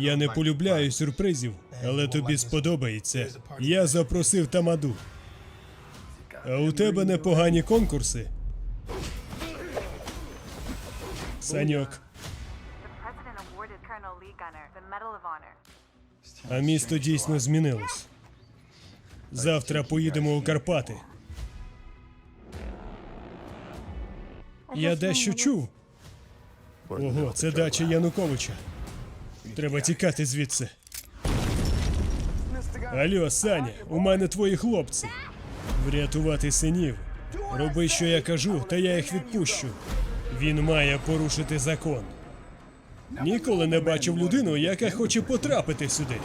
Я не полюбляю сюрпризів, але тобі сподобається. Я запросив Тамаду. А у тебе непогані конкурси. Саньок, а місто дійсно змінилось. Завтра поїдемо у Карпати. Я дещо чув. Ого, це дача Януковича. Треба тікати звідси. Алло, Саня, у мене твої хлопці. Врятувати синів. Роби, що я кажу, та я їх відпущу. Він має порушити закон. Ніколи не бачив людину, яка хоче потрапити сюди.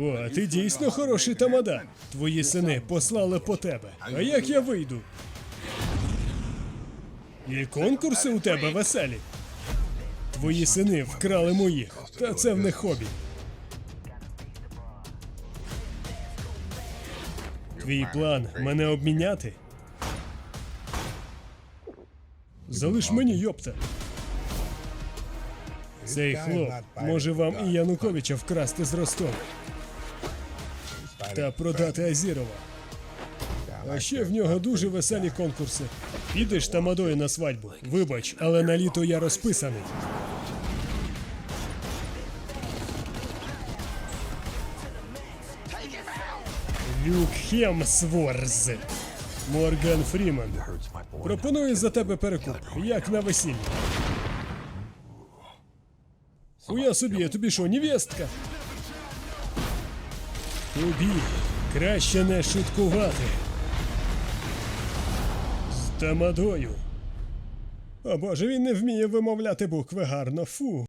О, а ти дійсно хороший тамада. Твої сини послали по тебе. А як я вийду? І конкурси у тебе веселі. Твої сини вкрали моїх, та це в них хобі. Твій план мене обміняти? Залиш мені, йопта. Цей хлоп може вам і Януковича вкрасти з Ростова та продати Азірова. А ще в нього дуже веселі конкурси. Підеш тамадою на свадьбу. Вибач, але на літо я розписаний. Люк Хемсворз. Морган Фріман. Пропоную за тебе перекуп, як на весіллі. Хуя собі, я тобі що, невестка? бій! краще не шуткувати. З тамадою. О боже, він не вміє вимовляти букви гарно, фу.